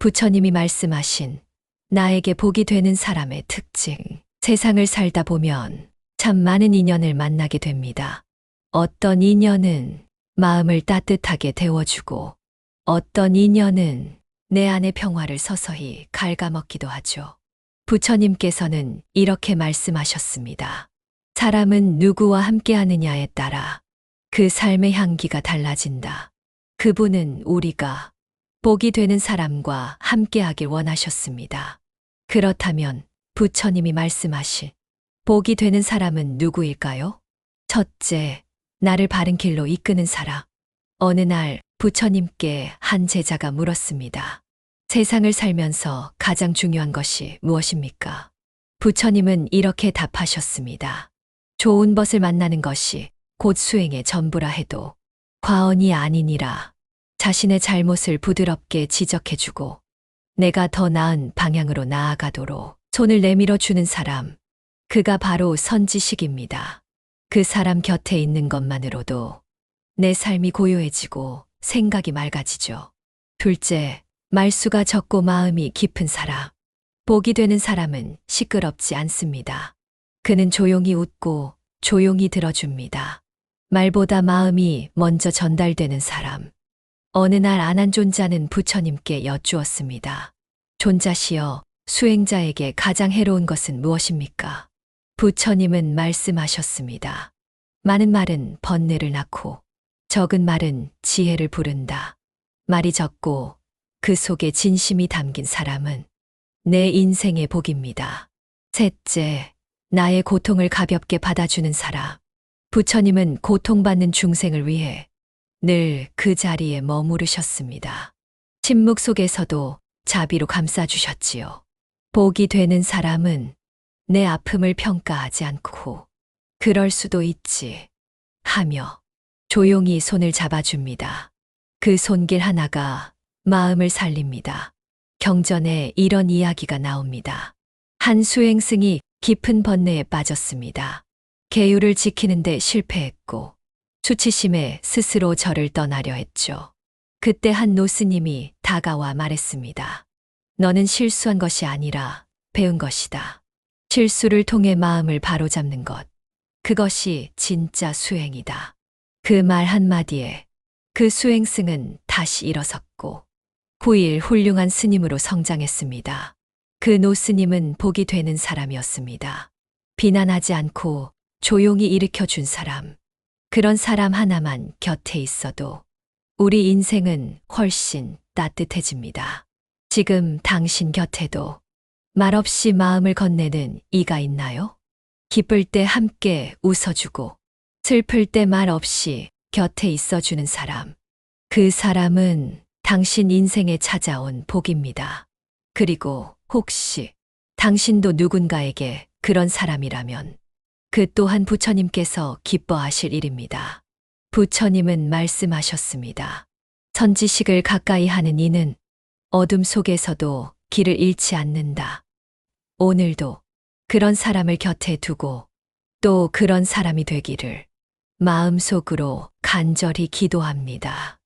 부처님이 말씀하신 나에게 복이 되는 사람의 특징. 세상을 살다 보면 참 많은 인연을 만나게 됩니다. 어떤 인연은 마음을 따뜻하게 데워주고 어떤 인연은 내 안의 평화를 서서히 갉아먹기도 하죠. 부처님께서는 이렇게 말씀하셨습니다. 사람은 누구와 함께 하느냐에 따라 그 삶의 향기가 달라진다. 그분은 우리가 복이 되는 사람과 함께하길 원하셨습니다. 그렇다면 부처님이 말씀하실 복이 되는 사람은 누구일까요? 첫째, 나를 바른 길로 이끄는 사람. 어느 날 부처님께 한 제자가 물었습니다. 세상을 살면서 가장 중요한 것이 무엇입니까? 부처님은 이렇게 답하셨습니다. 좋은 것을 만나는 것이 곧 수행의 전부라 해도 과언이 아니니라. 자신의 잘못을 부드럽게 지적해주고 내가 더 나은 방향으로 나아가도록 손을 내밀어 주는 사람. 그가 바로 선지식입니다. 그 사람 곁에 있는 것만으로도 내 삶이 고요해지고 생각이 맑아지죠. 둘째, 말수가 적고 마음이 깊은 사람. 복이 되는 사람은 시끄럽지 않습니다. 그는 조용히 웃고 조용히 들어줍니다. 말보다 마음이 먼저 전달되는 사람. 어느 날 안한 존자는 부처님께 여쭈었습니다. 존자시여, 수행자에게 가장 해로운 것은 무엇입니까? 부처님은 말씀하셨습니다. 많은 말은 번뇌를 낳고 적은 말은 지혜를 부른다. 말이 적고 그 속에 진심이 담긴 사람은 내 인생의 복입니다. 셋째, 나의 고통을 가볍게 받아주는 사람. 부처님은 고통받는 중생을 위해 늘 그 자리에 머무르셨습니다. 침묵 속에서도 자비로 감싸주셨지요. 복이 되는 사람은 내 아픔을 평가하지 않고 그럴 수도 있지 하며 조용히 손을 잡아줍니다. 그 손길 하나가 마음을 살립니다. 경전에 이런 이야기가 나옵니다. 한 수행승이 깊은 번뇌에 빠졌습니다. 계율을 지키는데 실패했고 수치심에 스스로 절을 떠나려 했죠. 그때 한 노스님이 다가와 말했습니다. 너는 실수한 것이 아니라 배운 것이다. 실수를 통해 마음을 바로잡는 것. 그것이 진짜 수행이다. 그 말 한마디에 그 수행승은 다시 일어섰고 9일 훌륭한 스님으로 성장했습니다. 그 노스님은 복이 되는 사람이었습니다. 비난하지 않고 조용히 일으켜 준 사람. 그런 사람 하나만 곁에 있어도 우리 인생은 훨씬 따뜻해집니다. 지금 당신 곁에도 말없이 마음을 건네는 이가 있나요? 기쁠 때 함께 웃어주고 슬플 때 말없이 곁에 있어주는 사람. 그 사람은 당신 인생에 찾아온 복입니다. 그리고 혹시 당신도 누군가에게 그런 사람이라면 그 또한 부처님께서 기뻐하실 일입니다. 부처님은 말씀하셨습니다. 선지식을 가까이 하는 이는 어둠 속에서도 길을 잃지 않는다. 오늘도 그런 사람을 곁에 두고 또 그런 사람이 되기를 마음속으로 간절히 기도합니다.